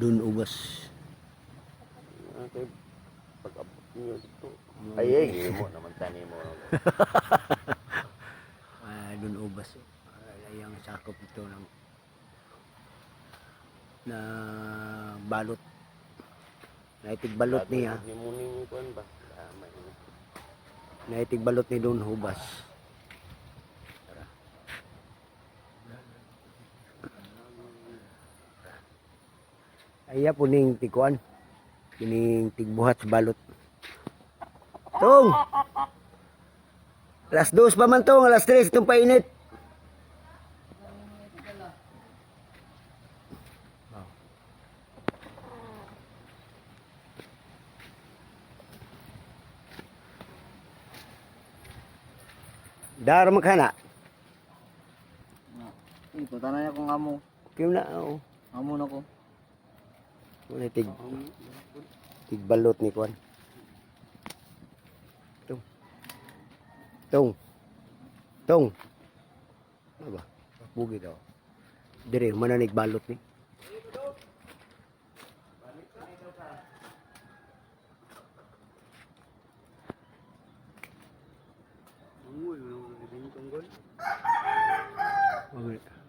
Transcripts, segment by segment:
Dun ubas. Okay. Pag-abot niyo dito. Ay, ay, hindi mo naman tani mo. Ah, dun ubas. Uh, yung sakop ito ng na balot. Naitig balot niya. Ni mo ni mo ba? Ah, Naitig balot ni Dun Hubas. Aya po ning tikuan. Kining tigbuhat sa balot. Tong! Alas dos pa man tong, alas tres itong painit. Dara magkana. Ito, tanay ako nga mo. Kim na, oo. Amo na ko. Wala tig tigbalot ni Kwan. Tung. Tung. Tung. Ano ba? Bugi daw. Dire, mana nagbalot ni. Okay.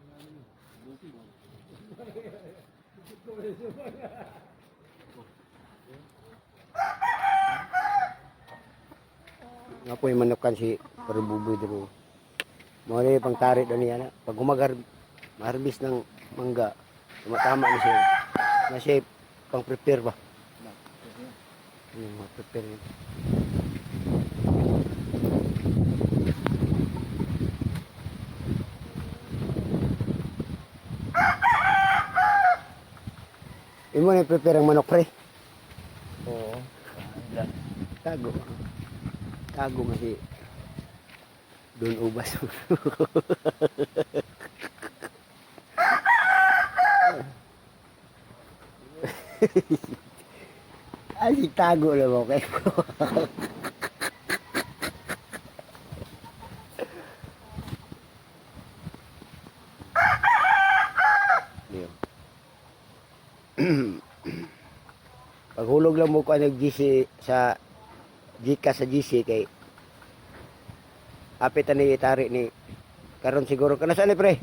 Nga po yung manukan si Parububoy dito. Mga na yung pangtarit na niya na. Pag umagar, maharbis ng mangga, tumatama na siya. Na siya pang prepare ba? Yung mga prepare yun. Yung mo na prepare ang manok pre. Oo. Tago. Tago nga si Don Ubas. Ay, si tago lang mo kay Paghulog lang mo ko ang GC sa Gika sa GC kay apit ni itari ni karon siguro kana saan ni pre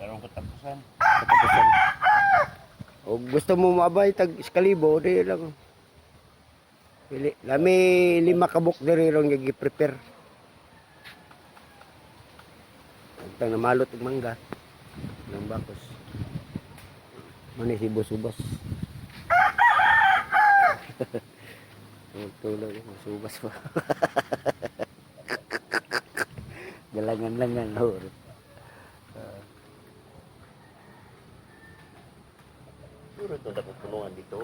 Karong katapusan. katapusan o gusto mo maabay tag iskalibo di lang Pili. Lami lima kabuk diri rong gi prepare. Tang namalot og mangga ng bakos. Mani si Bosubas. Tulog mo subas pa. Galangan-langan hor. Puro to dapat tulungan dito.